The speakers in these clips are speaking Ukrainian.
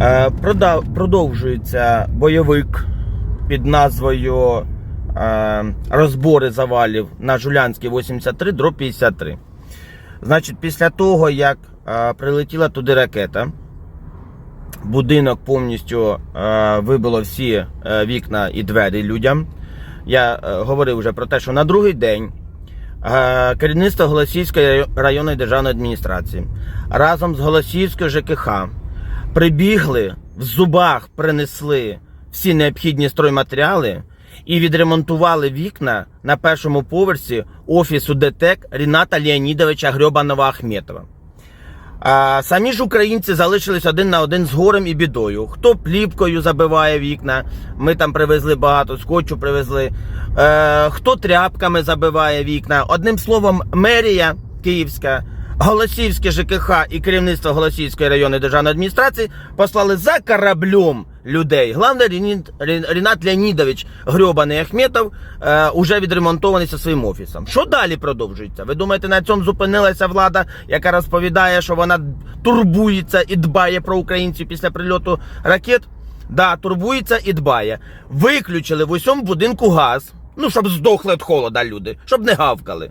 Е, Продовжується бойовик під назвою е, Розбори завалів на Жулянській 83 дроб 53. Значить, після того, як е, прилетіла туди ракета, будинок повністю вибило всі вікна і двері людям. Я говорив вже про те, що на другий день керівництво Голосіївської районної державної адміністрації разом з Голосіївською ЖКХ прибігли в зубах, принесли всі необхідні стройматеріали і відремонтували вікна на першому поверсі офісу ДТЕК Ріната Леонідовича Грьобанова Ахметова. А самі ж українці залишились один на один з горем і бідою. Хто плівкою забиває вікна, ми там привезли багато, скотчу привезли. Е, хто тряпками забиває вікна. Одним словом, мерія київська, Голосівське ЖКХ і керівництво Голосівської районної державної адміністрації послали за кораблем людей. Главне, Рінат, Леонідович Грьобаний Ахметов е, уже відремонтований зі своїм офісом. Що далі продовжується? Ви думаєте, на цьому зупинилася влада, яка розповідає, що вона турбується і дбає про українців після прильоту ракет? Да, турбується і дбає. Виключили в усьому будинку газ, ну щоб здохли від холода люди, щоб не гавкали.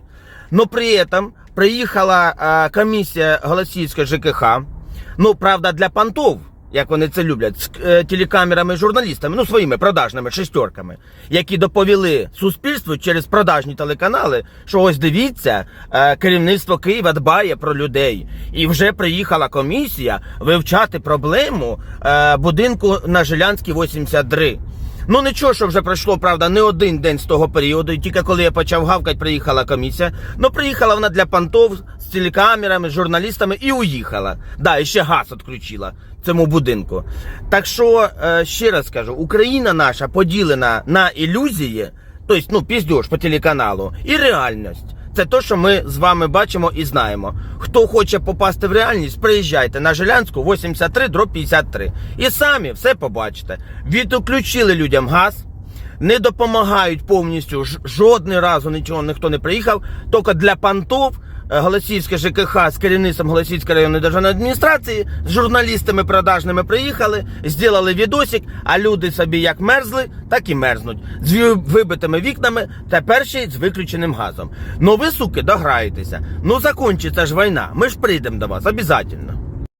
Но при этом приїхала е, комісія Голосіївської ЖКХ. Ну, правда, для понтов, як вони це люблять, з е, телекамерами, журналістами, ну своїми продажними шестерками, які доповіли суспільству через продажні телеканали, що ось дивіться, е, керівництво Києва дбає про людей. І вже приїхала комісія вивчати проблему будинку на Жилянській 83. Ну нічого, що вже пройшло, правда, не один день з того періоду. І тільки коли я почав гавкати, приїхала комісія. Ну, приїхала вона для понтов з телекамерами, з журналістами і уїхала. Да, і ще газ відключила цьому будинку. Так що, е, ще раз кажу, Україна наша поділена на ілюзії, тобто, ну, піздьош по телеканалу, і реальність. Це те, що ми з вами бачимо і знаємо. Хто хоче попасти в реальність, приїжджайте на Жилянську 83 дроб 53. І самі все побачите. Відключили людям газ, не допомагають повністю жодний разу нічого ніхто не приїхав. Тільки для понтов е, Голосіївське ЖКХ з керівництвом Голосіївської районної державної адміністрації з журналістами продажними приїхали, зробили відосик, а люди собі як мерзли, так і мерзнуть. З вибитими вікнами тепер ще з виключеним газом. Ну ви, суки, дограєтеся. Ну закінчиться ж війна. Ми ж прийдемо до вас, обов'язково.